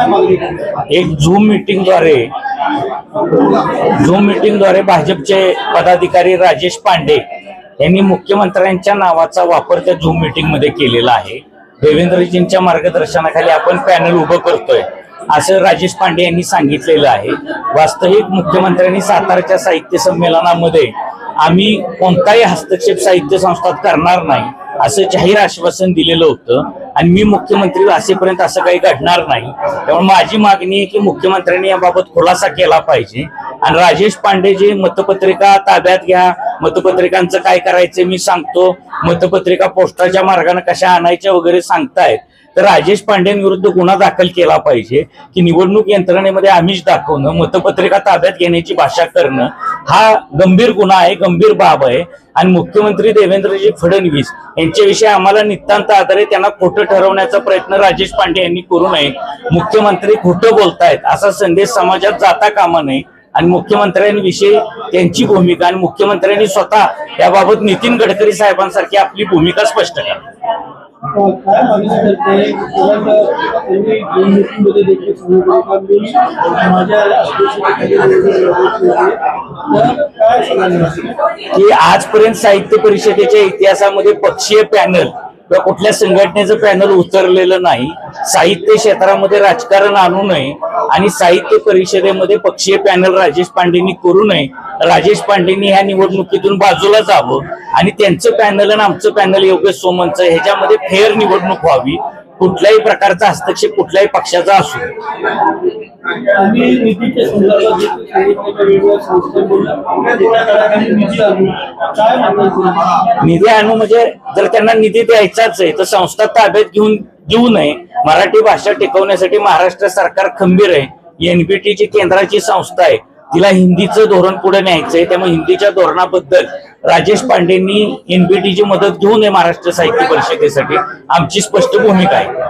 एक zoom मिटिंगद्वारे zoom मिटिंगद्वारे भाजपचे पदाधिकारी राजेश पांडे यांनी मुख्यमंत्र्यांच्या नावाचा वापर त्या झूम मीटिंगमध्ये केलेला आहे. देवेंद्रजींच्या मार्गदर्शनाखाली आपण पॅनल उभं करतोय असं राजेश पांडे यांनी सांगितलेलं आहे. वास्तविक मुख्यमंत्र्यांनी सातारच्या साहित्य संमेलनामध्ये आम्ही कोणताही हस्तक्षेप साहित्य संस्थात करणार नाही असं जाहीर आश्वासन दिलेलं होतं. आणि मी मुख्यमंत्री असेपर्यंत असं काही घडणार नाही. त्यामुळे माझी मागणी आहे की मुख्यमंत्र्यांनी याबाबत खुलासा केला पाहिजे. आणि राजेश पांडे जे मतपत्रिका ताब्यात घ्या मतपत्रिकांचं काय करायचं मी सांगतो. मतपत्रिका पोस्टाच्या मार्गाने कशा आणायच्या वगैरे सांगतायत. तर राजेश पांडेंविरुद्ध गुन्हा दाखल केला पाहिजे की निवडणूक यंत्रणेमध्ये आमिष दाखवणं मतपत्रिका ताब्यात घेण्याची भाषा करणं हा गंभीर गुन्हा आहे गंभीर बाब आहे. आणि मुख्यमंत्री देवेंद्रजी फडणवीस यांच्याविषयी आम्हाला नितांत आधार आहे त्यांना खोटं ठरवण्याचा प्रयत्न राजेश पांडे यांनी करू नये. मुख्यमंत्री खोटं बोलतायत असा संदेश समाजात जाता कामा नये. आणि मुख्यमंत्र्यांविषयी त्यांची भूमिका आणि मुख्यमंत्र्यांनी स्वतः याबाबत नितीन गडकरी साहेबांसारखी आपली भूमिका स्पष्ट करावी काय मागणी करते तुरंत त्यांनी दोन मीटिंगमध्ये देखील सांगितलं का मी माझ्या अध्यक्षतेखाली निवडणूक लढवत होते. तर काय सांगणार की आजपर्यंत साहित्य परिषदेच्या इतिहासामध्ये पक्षीय पॅनल किंवा कुठल्या संघटनेचं पॅनल उतरलेलं नाही साहित्य क्षेत्रामध्ये राजकारण आणू नये आणि साहित्य परिषदेमध्ये पक्षीय पॅनल राजेश पांडेंनी करू नये राजेश पांडेंनी ह्या निवडणुकीतून बाजूला जावं आणि त्यांचं पॅनल आणि आमचं पॅनल योगेश सोमनचं ह्याच्यामध्ये फेअर निवडणूक व्हावी कुठल्याही प्रकारचा हस्तक्षेप कुठल्याही पक्षाचा असू आम्ही निधीच्या संदर्भात निधी आणू म्हणजे जर त्यांना निधी द्यायचाच आहे तर संस्था ताब्यात घेऊन देऊ नये. मराठी भाषा टिकवण्यासाठी महाराष्ट्र सरकार खंबीर आहे. एनबीटीची केंद्राची संस्था आहे. तिला हिंदीचं धोरण पुढे न्यायचंय त्यामुळे हिंदीच्या धोरणाबद्दल राजेश पांडेंनी एनबीटीची मदत घेऊ नये महाराष्ट्र साहित्य परिषदेसाठी. आमची स्पष्ट भूमिका आहे.